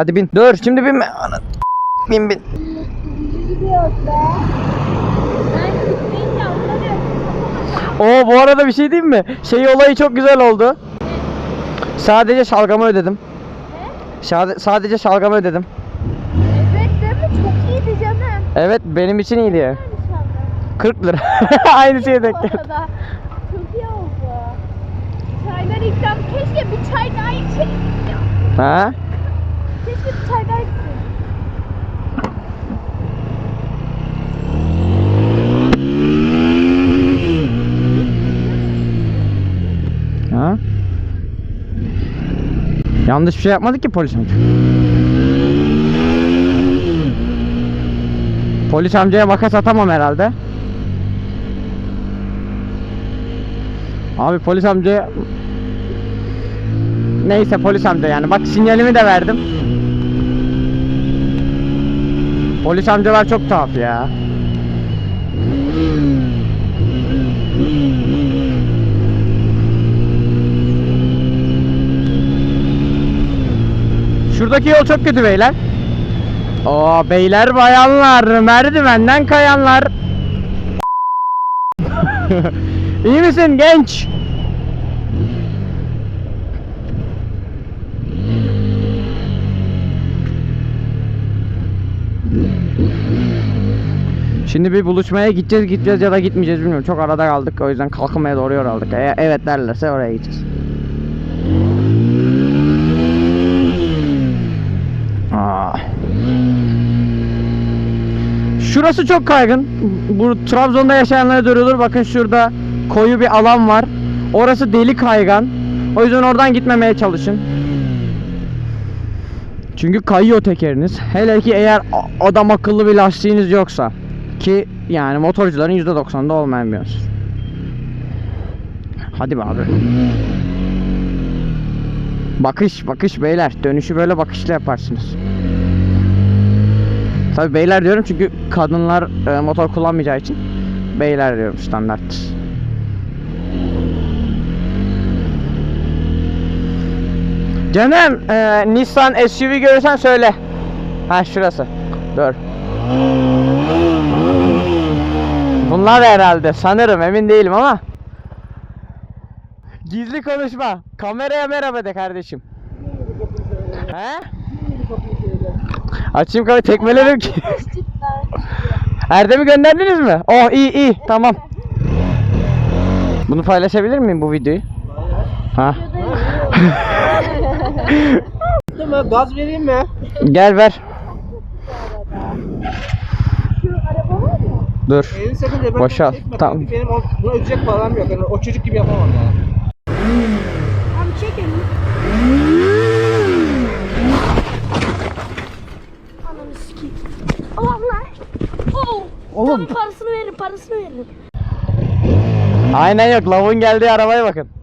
Hadi bin. Dur şimdi binme. Ana- Bin bin. Oo bu arada bir şey diyeyim mi? Şey olayı çok güzel oldu. Sadece şalgamı ödedim. Sade- sadece şalgamı ödedim. Evet değil mi? Çok iyiydi canım. Evet benim için iyiydi ya. Yani inşallah. 40 lira. Aynı şeye denk geldi. Çok iyi oldu. Çaylar ikram. Keşke bir çay daha içelim. Ha? Yanlış bir şey yapmadık ki polis amca. Polis amcaya makas atamam herhalde. Abi polis amcaya Neyse polis amca yani bak sinyalimi de verdim. Polis amcalar çok tuhaf ya. Şuradaki yol çok kötü beyler. Oo beyler bayanlar merdivenden kayanlar. İyi misin genç? Şimdi bir buluşmaya gideceğiz gideceğiz ya da gitmeyeceğiz bilmiyorum. Çok arada kaldık o yüzden kalkmaya doğru yol aldık. Eğer evet derlerse oraya gideceğiz. Şurası çok kaygın. Bu Trabzon'da yaşayanlara duyurulur. Bakın şurada koyu bir alan var. Orası deli kaygan. O yüzden oradan gitmemeye çalışın. Çünkü kayıyor tekeriniz. Hele ki eğer adam akıllı bir lastiğiniz yoksa. Ki yani motorcuların %90'da olmayan bir yöntem. Hadi be abi. Bakış bakış beyler. Dönüşü böyle bakışla yaparsınız. Tabi beyler diyorum çünkü kadınlar e, motor kullanmayacağı için beyler diyorum standart. Canım e, Nissan SUV görürsen söyle. Ha şurası. Dur. Bunlar herhalde sanırım emin değilim ama. Gizli konuşma. Kameraya merhaba de kardeşim. He? Açayım kamerayı tekmelerim ki. Erdem'i gönderdiniz mi? Oh iyi iyi tamam. Bunu paylaşabilir miyim bu videoyu? Ha. Mi? Gaz vereyim mi? Gel ver. Şu araba var ya. Dur. Elini sakın cebine Boşalt, çekme. tamam. Benim o, bunu ödeyecek param yok. Yani o çocuk gibi yapamam yani. Abi çekelim. Veririm, parasını veririm. Aynen yok. Lavun geldiği arabaya bakın.